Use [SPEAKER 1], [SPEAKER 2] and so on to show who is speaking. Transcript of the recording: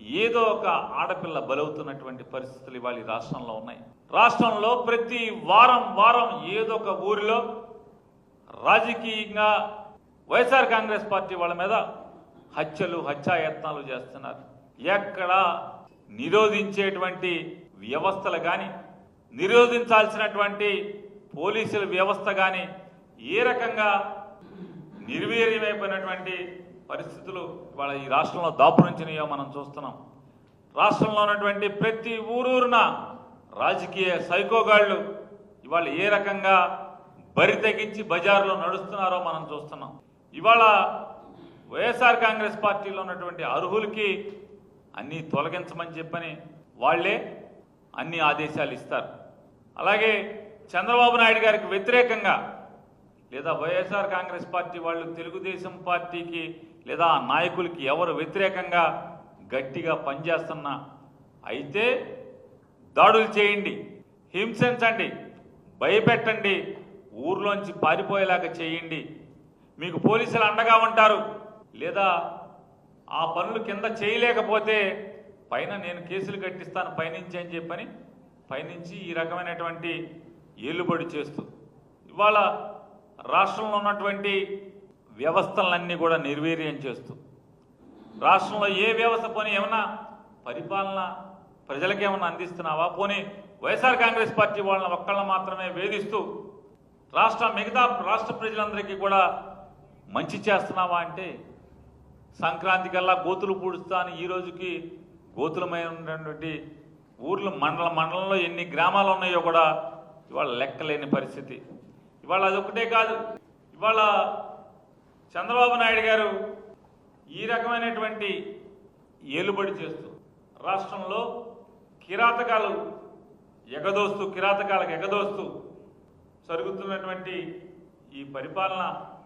[SPEAKER 1] ఏదో ఒక ఆడపిల్ల బలవుతున్నటువంటి పరిస్థితులు ఇవాళ రాష్ట్రంలో ఉన్నాయి. రాష్ట్రంలో ప్రతి వారం వారం ఏదో ఒక ఊరిలో రాజకీయంగా వైఎస్ఆర్ కాంగ్రెస్ పార్టీ వాళ్ళ మీద హత్యలు హత్యాయత్నాలు చేస్తున్నారు. ఎక్కడ నిరోధించేటువంటి వ్యవస్థలు కానీ నిరోధించాల్సినటువంటి పోలీసుల వ్యవస్థ కానీ ఏ రకంగా నిర్వీర్యమైపోయినటువంటి పరిస్థితులు ఇవాళ ఈ రాష్ట్రంలో దాపురించినయో మనం చూస్తున్నాం. రాష్ట్రంలో ఉన్నటువంటి ప్రతి ఊరూరున రాజకీయ సైకోగాళ్ళు ఇవాళ ఏ రకంగా బరి తెగించి బజార్లో నడుస్తున్నారో మనం చూస్తున్నాం. ఇవాళ వైఎస్ఆర్ కాంగ్రెస్ పార్టీలో ఉన్నటువంటి అర్హులకి అన్నీ తొలగించమని చెప్పని వాళ్ళే అన్ని ఆదేశాలు ఇస్తారు. అలాగే చంద్రబాబు నాయుడు గారికి వ్యతిరేకంగా లేదా వైఎస్ఆర్ కాంగ్రెస్ పార్టీ వాళ్ళు తెలుగుదేశం పార్టీకి లేదా ఆ నాయకులకి ఎవరు వ్యతిరేకంగా గట్టిగా పనిచేస్తున్నా అయితే దాడులు చేయండి హింసించండి భయపెట్టండి ఊర్లోంచి పారిపోయేలాగా చేయండి. మీకు పోలీసులు అండగా ఉంటారు. లేదా ఆ పనులు కింద చేయలేకపోతే పైన నేను కేసులు కట్టిస్తాను పైనుంచి అని చెప్పని పైనుంచి ఈ రకమైనటువంటి ఏలుబడి చేస్తూ. ఇవాళ రాష్ట్రంలో ఉన్నటువంటి వ్యవస్థలన్నీ కూడా నిర్వీర్యం చేస్తూ. రాష్ట్రంలో ఏ వ్యవస్థ పోనీ ఏమన్నా పరిపాలన ప్రజలకేమన్నా అందిస్తున్నావా? పోనీ వైఎస్ఆర్ కాంగ్రెస్ పార్టీ వాళ్ళని ఒక్కళ్ళని మాత్రమే వేధిస్తూ రాష్ట్ర మిగతా రాష్ట్ర ప్రజలందరికీ కూడా మంచి చేస్తున్నావా అంటే సంక్రాంతి కల్లా గోతులు పూడుస్తా అని ఈ రోజుకి గోతులమైనటువంటి ఊర్లు మండల మండలంలో ఎన్ని గ్రామాలు ఉన్నాయో కూడా ఇవాళ లెక్కలేని పరిస్థితి. ఇవాళ అదొకటే కాదు. ఇవాళ చంద్రబాబు నాయుడు గారు ఈ రకమైనటువంటి ఏలుబడి చేస్తూ రాష్ట్రంలో కిరాతకాలు ఎగదోస్తూ కిరాతకాలకు ఎగదోస్తూ జరుగుతున్నటువంటి ఈ పరిపాలన